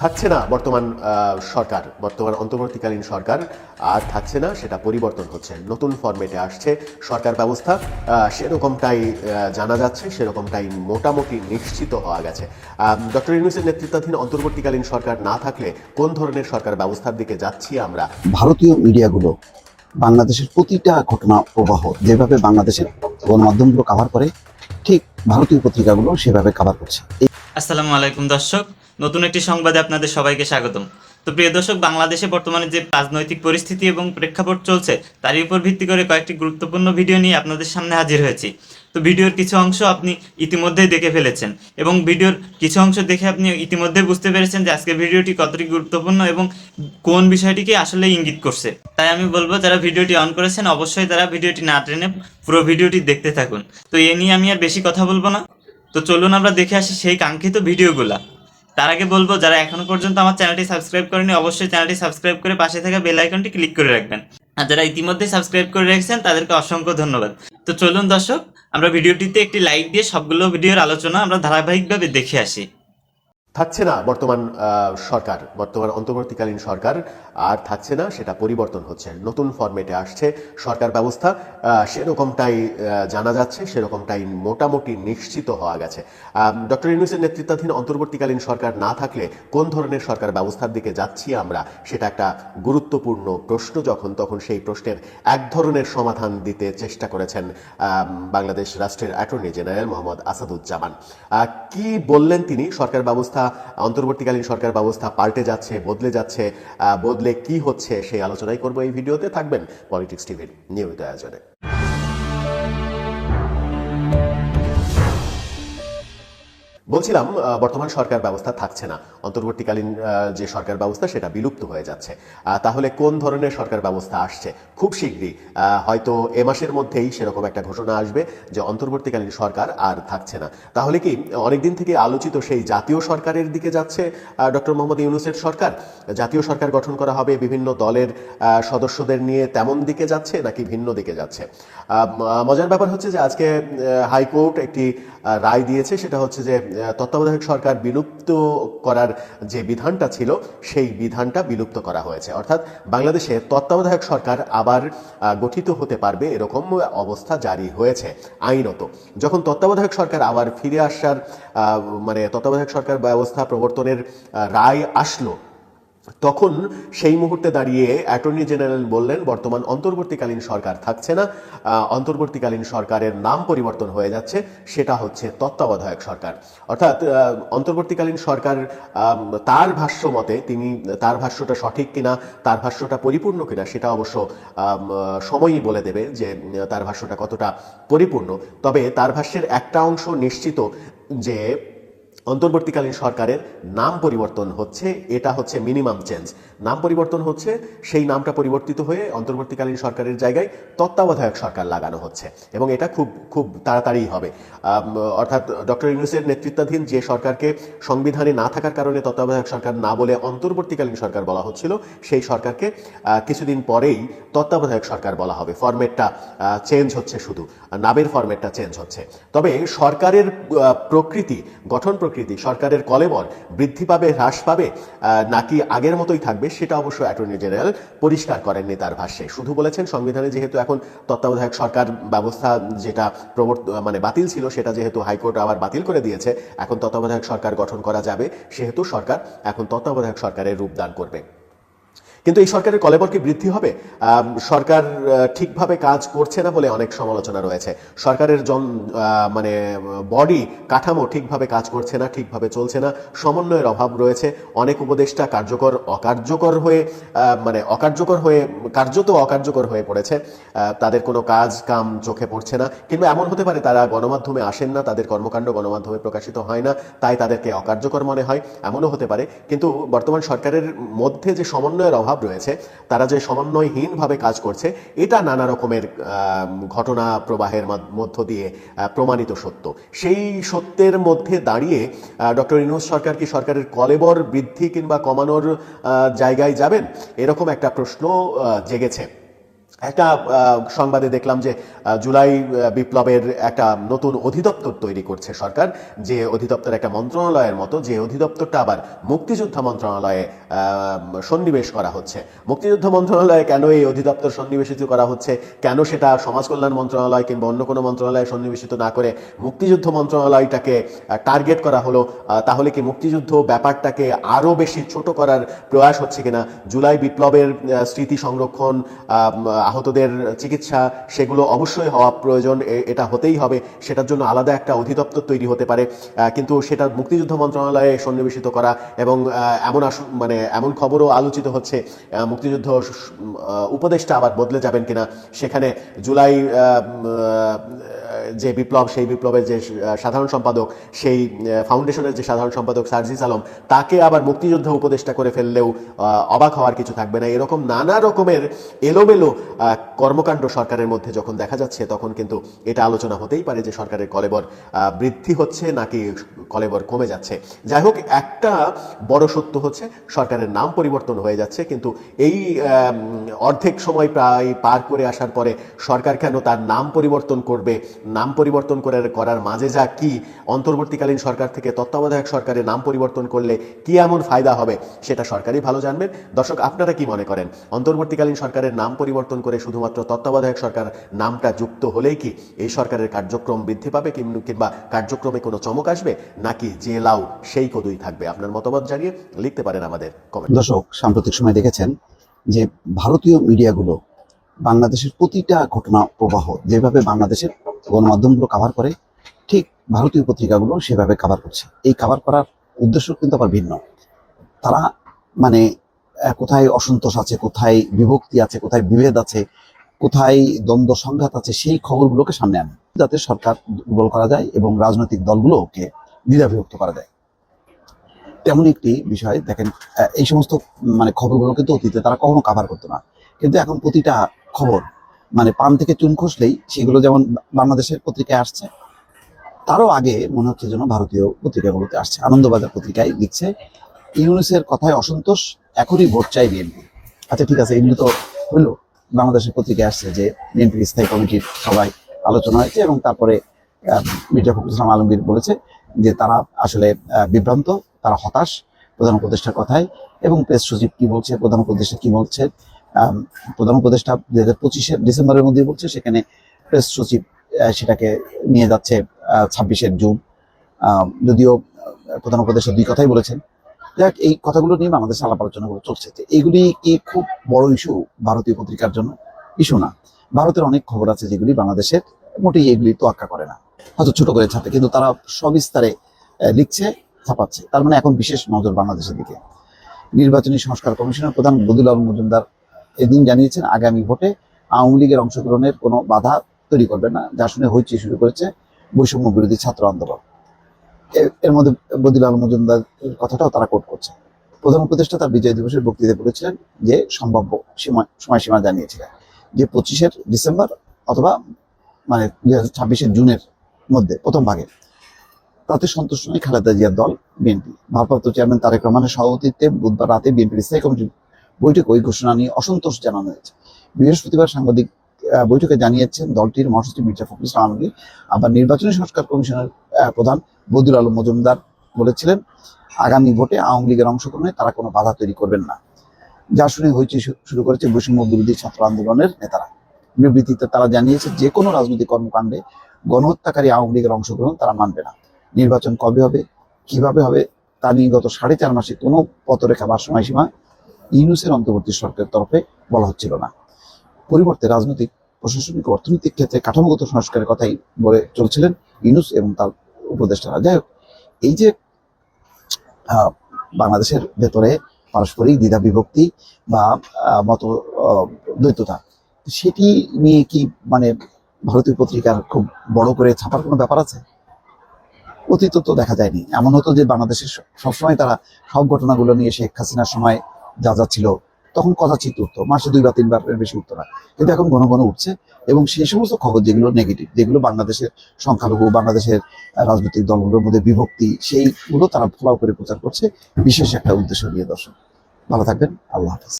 থাকছে না বর্তমান সরকার বর্তমান অন্তর্বর্তীকালীন সরকার আর থাকছে না সেটা পরিবর্তন হচ্ছে। নতুন ফরম্যাটে আসছে সরকার ব্যবস্থা সেরকমটাই জানা যাচ্ছে সেরকমটাই মোটামুটি নিশ্চিত হওয়া গেছে। ডক্টর ইউনুসের নেতৃত্বাধীন অন্তর্বর্তীকালীন সরকার না থাকলে কোন ধরনের সরকার ব্যবস্থার দিকে যাচ্ছি আমরা? ভারতীয় মিডিয়াগুলো বাংলাদেশের প্রতিটা ঘটনা প্রবাহ যেভাবে বাংলাদেশের গণমাধ্যমগুলো কাভার করে ঠিক ভারতীয় পত্রিকাগুলো সেভাবে কাভার করছে। আসসালামু আলাইকুম দর্শক নতুন একটি সংবাদে আপনাদের সবাইকে স্বাগতম। তো প্রিয় দর্শক, বাংলাদেশে বর্তমানে যে রাজনৈতিক পরিস্থিতি এবং প্রেক্ষাপট চলছে তারই উপর ভিত্তি করে কয়েকটি গুরুত্বপূর্ণ ভিডিও নিয়ে আপনাদের সামনে হাজির হয়েছি। তো ভিডিওর কিছু অংশ আপনি ইতিমধ্যেই দেখে ফেলেছেন এবং ভিডিওর কিছু অংশ দেখে আপনি ইতিমধ্যেই বুঝতে পেরেছেন যে আজকের ভিডিওটি কতটি গুরুত্বপূর্ণ এবং কোন বিষয়টিকে আসলে ইঙ্গিত করছে। তাই আমি বলব, যারা ভিডিওটি অন করেছেন, অবশ্যই তারা ভিডিওটি না টেনে পুরো ভিডিওটি দেখতে থাকুন। তো এ নিয়ে আমি আর বেশি কথা বলব না। তো চলুন আমরা দেখে আসি সেই কাঙ্ক্ষিত ভিডিওগুলা। তার আগে বলব, যারা এখনও পর্যন্ত আমার চ্যানেলটি সাবস্ক্রাইব করেনি, অবশ্যই চ্যানেলটি সাবস্ক্রাইব করে পাশে থাকা বেল আইকনটি ক্লিক করে রাখবেন। আর যারা ইতিমধ্যে সাবস্ক্রাইব করে রেখেছেন, তাদেরকে অসংখ্য ধন্যবাদ। তো চলুন দর্শক, আমরা ভিডিওটিতে একটি লাইক দিয়ে সবগুলো ভিডিওর আলোচনা আমরা ধারাবাহিকভাবে দেখে আসি। থাকছে না বর্তমান সরকার, বর্তমান অন্তর্বর্তীকালীন সরকার, আর থাকছে না, সেটা পরিবর্তন হচ্ছে। নতুন ফরম্যাটে আসছে সরকার ব্যবস্থা সেরকমটাই জানা যাচ্ছে, সেরকমটাই মোটামুটি নিশ্চিত হওয়া গেছে। ডক্টর ইউনুসের নেতৃত্বাধীন অন্তর্বর্তীকালীন সরকার না থাকলে কোন ধরনের সরকার ব্যবস্থার দিকে যাচ্ছি আমরা, সেটা একটা গুরুত্বপূর্ণ প্রশ্ন যখন, তখন সেই প্রশ্নের এক ধরনের সমাধান দিতে চেষ্টা করেছেন বাংলাদেশ রাষ্ট্রের অ্যাটর্নি জেনারেল মোহাম্মদ আসাদুজ্জামান। কি বললেন তিনি সরকার ব্যবস্থা অন্তর্বর্তীকালীন সরকার ব্যবস্থা পাল্টে যাচ্ছে, বদলে যাচ্ছে। বদলে কি হচ্ছে সেই আলোচনাই করব এই ভিডিওতে। থাকবেন পলিটিক্স টিভির নিয়মিত আয়োজনে। বলছিলাম বর্তমান সরকার ব্যবস্থা থাকছে না। অন্তর্বর্তীকালীন যে সরকার ব্যবস্থা সেটা বিলুপ্ত হয়ে যাচ্ছে। তাহলে কোন ধরনের সরকার ব্যবস্থা আসছে? খুব শীঘ্রই হয়তো এ মাসের মধ্যেই সেরকম একটা ঘোষণা আসবে যে অন্তর্বর্তীকালীন সরকার আর থাকছে না। তাহলে কি অনেকদিন থেকে আলোচিত সেই জাতীয় সরকারের দিকে যাচ্ছে ডক্টর মোহাম্মদ ইউনুসের সরকার? জাতীয় সরকার গঠন করা হবে, বিভিন্ন দলের সদস্যদের নিয়ে তেমন দিকে যাচ্ছে নাকি ভিন্ন দিকে যাচ্ছে? মজার ব্যাপার হচ্ছে যে আজকে হাইকোর্ট একটি রায় দিয়েছে, সেটা হচ্ছে যে তত্ত্বাবধায়ক সরকার বিলুপ্ত করার যে বিধানটা ছিল, সেই বিধানটা বিলুপ্ত করা হয়েছে। অর্থাৎ বাংলাদেশে তত্ত্বাবধায়ক সরকার আবার গঠিত হতে পারবে এরকম অবস্থা জারি হয়েছে আইনত। যখন তত্ত্বাবধায়ক সরকার আবার ফিরে আসার মানে তত্ত্বাবধায়ক সরকার ব্যবস্থা প্রবর্তনের রায় আসলো তখন সেই মুহূর্তে দাঁড়িয়ে অ্যাটর্নি জেনারেল বললেন, বর্তমান অন্তর্বর্তীকালীন সরকার থাকছে না অন্তর্বর্তীকালীন সরকারের নাম পরিবর্তন হয়ে যাচ্ছে, সেটা হচ্ছে তত্ত্বাবধায়ক সরকার। অর্থাৎ অন্তর্বর্তীকালীন সরকার তার ভাষ্য মতে তিনি, তার ভাষ্যটা সঠিক কিনা, তার ভাষ্যটা পরিপূর্ণ কিনা, সেটা অবশ্য সময়ই বলে দেবে যে, তার ভাষ্যটা কতটা পরিপূর্ণ। তবে তার ভাষ্যের একটা অংশ নিশ্চিত যে অন্তর্বর্তীকালীন সরকারের নাম পরিবর্তন হচ্ছে, এটা হচ্ছে মিনিমাম চেঞ্জ নাম পরিবর্তন হচ্ছে, সেই নামটা পরিবর্তিত হয়ে অন্তর্বর্তীকালীন সরকারের জায়গায় তত্ত্বাবধায়ক সরকার লাগানো হচ্ছে। এবং এটা খুব খুব তাড়াতাড়ি হবে। অর্থাৎ ডক্টর ইউনুসের নেতৃত্বাধীন যে সরকারকে সংবিধানে না থাকার কারণে তত্ত্বাবধায়ক সরকার না বলে অন্তর্বর্তীকালীন সরকার বলা হচ্ছিল, সেই সরকারকে কিছুদিন পরেই তত্ত্বাবধায়ক সরকার বলা হবে। ফরম্যাটটা চেঞ্জ হচ্ছে শুধু। নামের ফরম্যাটটা চেঞ্জ হচ্ছে। তবে সরকারের প্রকৃতি, গঠন প্রকৃতি সরকারের কলেবর বৃদ্ধি পাবে, হ্রাস পাবে নাকি আগের মতোই থাকবে সেটা অবশ্য অ্যাটর্নি জেনারেল পরিষ্কার করেননি তার ভাষ্যে। শুধু বলেছেন, সংবিধানে যেহেতু এখন তত্ত্বাবধায়ক সরকার ব্যবস্থা যেটা প্রবর্ত মানে বাতিল ছিল, সেটা যেহেতু হাইকোর্ট আবার বাতিল করে দিয়েছে, এখন তত্ত্বাবধায়ক সরকার গঠন করা যাবে, সেহেতু সরকার এখন তত্ত্বাবধায়ক সরকারের রূপদান করবে। কিন্তু এই সরকারের কলেবর কি বৃদ্ধি হবে? সরকার ঠিকভাবে কাজ করছে না বলে অনেক সমালোচনা রয়েছে। সরকারের জন মানে বডি, কাঠামো ঠিকভাবে কাজ করছে না, ঠিকভাবে চলছে না, সমন্বয়ের অভাব রয়েছে। অনেক উপদেষ্টা কার্যকর, অকার্যকর হয়ে মানে অকার্যকর হয়ে, কার্যত অকার্যকর হয়ে পড়েছে। তাদের কোনো কাজ কাম চোখে পড়ছে না। কিংবা এমন হতে পারে, তারা গণমাধ্যমে আসেন না, তাদের কর্মকাণ্ড গণমাধ্যমে প্রকাশিত হয় না, তাই তাদেরকে অকার্যকর মনে হয়। এমনও হতে পারে। কিন্তু বর্তমান সরকারের মধ্যে যে সমন্বয়ের অভাব রয়েছে। তারা যে সমন্বয়হীনভাবে কাজ করছে, এটা নানা রকমের ঘটনা প্রবাহের মধ্য- মধ্য দিয়ে প্রমাণিত সত্য। সেই সত্যের মধ্যে দাঁড়িয়ে ডক্টর ইনুস সরকার কি সরকারের কলেবর বৃদ্ধি কিংবা কমানোর জায়গায় যাবেন? এরকম একটা প্রশ্ন জেগেছে। একটা সংবাদে দেখলাম যে জুলাই বিপ্লবের একটা নতুন অধিদপ্তর তৈরি করছে সরকার, যে অধিদপ্তর একটা মন্ত্রণালয়ের মতো, যে অধিদপ্তরটা আবার মুক্তিযুদ্ধ মন্ত্রণালয়ে সন্নিবেশ করা হচ্ছে। মুক্তিযুদ্ধ মন্ত্রণালয়ে কেন এই অধিদপ্তর সন্নিবেশিত করা হচ্ছে? কেন সেটা সমাজ কল্যাণ মন্ত্রণালয় কিংবা অন্য কোনো মন্ত্রণালয়ে সন্নিবেশিত না করে মুক্তিযুদ্ধ মন্ত্রণালয়টাকে টার্গেট করা হলো? তাহলে কি মুক্তিযুদ্ধ ব্যাপারটাকে আরও বেশি ছোট করার প্রয়াস হচ্ছে কিনা? জুলাই বিপ্লবের স্মৃতি সংরক্ষণ আহতদের চিকিৎসা, সেগুলো অবশ্যই হওয়া প্রয়োজন। এটা হতেই হবে। সেটার জন্য আলাদা একটা অধিদপ্তর তৈরি হতে পারে। কিন্তু সেটা মুক্তিযুদ্ধ মন্ত্রণালয়ে সন্নিবেশিত করা এবং এমন মানে এমন খবরও আলোচিত হচ্ছে মুক্তিযুদ্ধ উপদেষ্টা আবার বদলে যাবেন কিনা? সেখানে জুলাই যে বিপ্লব, সেই বিপ্লবের যে সাধারণ সম্পাদক, সেই ফাউন্ডেশনের যে সাধারণ সম্পাদক সার্জিস আলম, তাকে আবার মুক্তিযুদ্ধ উপদেষ্টা করে ফেললেও অবাক হওয়ার কিছু থাকবে না। এরকম নানা রকমের এলোমেলো কর্মকাণ্ড সরকারের মধ্যে যখন দেখা যাচ্ছে, তখন কিন্তু এটা আলোচনা হতেই পারে যে সরকারের কলেবর বৃদ্ধি হচ্ছে নাকি কলেবর কমে যাচ্ছে। যাই হোক, একটা বড় সত্য হচ্ছে, সরকারের নাম পরিবর্তন হয়ে যাচ্ছে, কিন্তু এই অর্ধেক সময় প্রায় পার করে আসার পরে সরকার কেন তার নাম পরিবর্তন করবে নাম পরিবর্তন করে করার মাঝে যা কি, অন্তর্বর্তীকালীন সরকার থেকে তত্ত্বাবধায়ক সরকারের নাম পরিবর্তন করলে কি এমন ফায়দা হবে, সেটা সরকারই ভালো জানবেন। দর্শক, আপনারা কি মনে করেন? অন্তর্বর্তীকালীন সরকারের নাম পরিবর্তন করে শুধুমাত্র তত্ত্বাবধায়ক সরকার নামটা যুক্ত হলেই কি এই সরকারের কার্যক্রম বৃদ্ধি পাবে কিংবা কার্যক্রমে কোনো চমক আসবে, নাকি যে লাউ সেই কদুই থাকবে? আপনার মতামত জানিয়ে লিখতে পারেন আমাদের কমেন্ট দর্শক, সাম্প্রতিক সময় দেখেছেন যে ভারতীয় মিডিয়াগুলো বাংলাদেশের প্রতিটা ঘটনা প্রবাহ যেভাবে বাংলাদেশের গণমাধ্যমগুলো কাভার করে, ঠিক ভারতীয় পত্রিকাগুলো সেভাবে কাভার করছে। এই কাভার করার উদ্দেশ্য কিন্তু আবার ভিন্ন। তারা মানে কোথায় অসন্তোষ আছে, কোথায় বিভক্তি আছে, কোথায় বিভেদ আছে, কোথায় দ্বন্দ্ব সংঘাত আছে, সেই খবরগুলোকে সামনে আনে, যাতে সরকার দুর্বল করা যায় এবং রাজনৈতিক দলগুলোকে দ্বিধাবিভক্ত করা যায়। তেমন একটি বিষয়, দেখেন এই সমস্ত মানে খবরগুলো কিন্তু অতীতে তারা কখনো কাভার করতো না। কিন্তু এখন প্রতিটা খবর মানে পান থেকে চুন খসলেই সেগুলো যেমন বাংলাদেশের পত্রিকায় আসছে, তারও আগে মনে হচ্ছে যেন ভারতীয় পত্রিকাগুলোতে আসছে। আনন্দবাজার পত্রিকায় লিখছে, ইউনুসের কথায় অসন্তোষ, এখনই ভোট চাই বিএনপি। আচ্ছা ঠিক আছে, এগুলো তো হলো। বাংলাদেশের পত্রিকায় আসছে যে বিএনপির স্থায়ী কমিটির সবাই আলোচনা হয়েছে এবং তারপরে মির্জা ফখরুল ইসলাম আলমগীর বলেছে যে তারা আসলে বিভ্রান্ত, তারা হতাশ প্রধান উপদেষ্টার কথায় এবং প্রেস সচিব কি বলছে, প্রধান উপদেষ্টা কি বলছে প্রধান উপদেষ্টা দুই হাজার পঁচিশের ডিসেম্বরের মধ্যে বলছে, সেখানে প্রেস সচিব সেটাকে নিয়ে যাচ্ছে ছাব্বিশের জুন। যদিও প্রধান উপদেষ্টা দুই কথাই বলেছেন। যাক, এই কথাগুলো নিয়ে আমাদের আলাপ আলোচনাগুলো চলছে। তো এইগুলি কি খুব বড় ইস্যু ভারতীয় পত্রিকার জন্য? ইস্যু না। ভারতের অনেক খবর আছে যেগুলি বাংলাদেশের মোটেই এগুলি তোয়াক্কা করে না। হয়তো ছোট করে ছাপে, কিন্তু তারা সবিস্তারে লিখছে, ছাপাচ্ছে। তার মানে এখন বিশেষ নজর বাংলাদেশের দিকে। নির্বাচনী সংস্কার কমিশনের প্রধান বদুল আলম মজুমদার এদিন জানিয়েছেন আগামী ভোটে আওয়ামী লীগের অংশগ্রহণের কোনো বাধা তৈরি করবে না, যা শুনে হইচই শুরু করেছে বৈষম্য বিরোধী ছাত্র আন্দোলন। এর- মধ্যে বদিউল আলম মজুমদার কথাটাও তারা কোট করছে। প্রধান উপদেষ্টা তার বিজয় দিবসের বক্তৃতা বলেছিলেন যে, সম্ভাব্য সময় সময়সীমা জানিয়েছিলেন যে, পঁচিশের ডিসেম্বর অথবা মানে দুই হাজার ছাব্বিশের জুনের মধ্যে প্রথম ভাগে। তাতে সন্তুষ্ট নয় খালেদা জিয়ার দল, বিএনপি। ভারপ্রাপ্ত চেয়ারম্যান তারেক রহমানের সভাপতিত্বে বুধবার রাতে বিএনপির স্থায়ী কমিটির বৈঠকে ওই ঘোষণা নিয়ে অসন্তোষ জানানো হয়েছে। বৃহস্পতিবার সাংবাদিক বৈঠকে জানিয়েছেন দলটির মহাসচিব মির্জা ফখরুল ইসলাম আলমগীর, আবার নির্বাচনী সংস্কার কমিশনের প্রধান বদুল আলম মজুমদার বলেছিলেন, আগামী ভোটে আওয়ামী লীগের অংশগ্রহণে তারা কোনো বাধা তৈরি করবেন না। যা শুনে শু- শুরু করেছে বৈষম্য বিরোধী ছাত্র আন্দোলনের নেতারা। বিবৃতিতে তারা জানিয়েছে, যে কোনো রাজনৈতিক কর্মকাণ্ডে গণহত্যাকারী আওয়ামী লীগের অংশগ্রহণ তারা মানবে না। নির্বাচন কবে হবে, কীভাবে হবে, তা নিয়ে গত সাড়ে চার মাসে কোনো পথরেখা বা সময়সীমা ইউনুসের অন্তর্বর্তী সরকারের তরফে বলা হচ্ছিল না। পরিবর্তে রাজনৈতিক, প্রশাসনিক, অর্থনৈতিক ক্ষেত্রে কাঠামোগত সংস্কারের কথাই বলে চলছিলেন ইউনুস এবং তার উপদেষ্টারা। যাই এই যে বাংলাদেশের ভেতরে পারস্পরিক দ্বিধা বিভক্তি বা মত দ্বৈততা, সেটি নিয়ে কি মানে ভারতীয় পত্রিকার খুব বড় করে ছাপার কোনো ব্যাপার আছে? অতীত তো দেখা যায়নি। এমন হতো যে বাংলাদেশের সবসময় তারা সব ঘটনাগুলো নিয়ে শেখ হাসিনার সময় যা যা ছিল, তখন কথা কদাচিৎ উঠতো। মাসে দুইবার, তিনবার বেশি উঠতো না। কিন্তু এখন ঘন ঘন উঠছে এবং সেই সমস্ত খবর যেগুলো নেগেটিভ যেগুলো বাংলাদেশের সংখ্যালঘু, বাংলাদেশের রাজনৈতিক দলগুলোর মধ্যে বিভক্তি, সেইগুলো তারা ফলাও করে প্রচার করছে। বিশেষ একটা উদ্দেশ্য নিয়ে দর্শক, ভালো থাকবেন। আল্লাহ হাফিজ।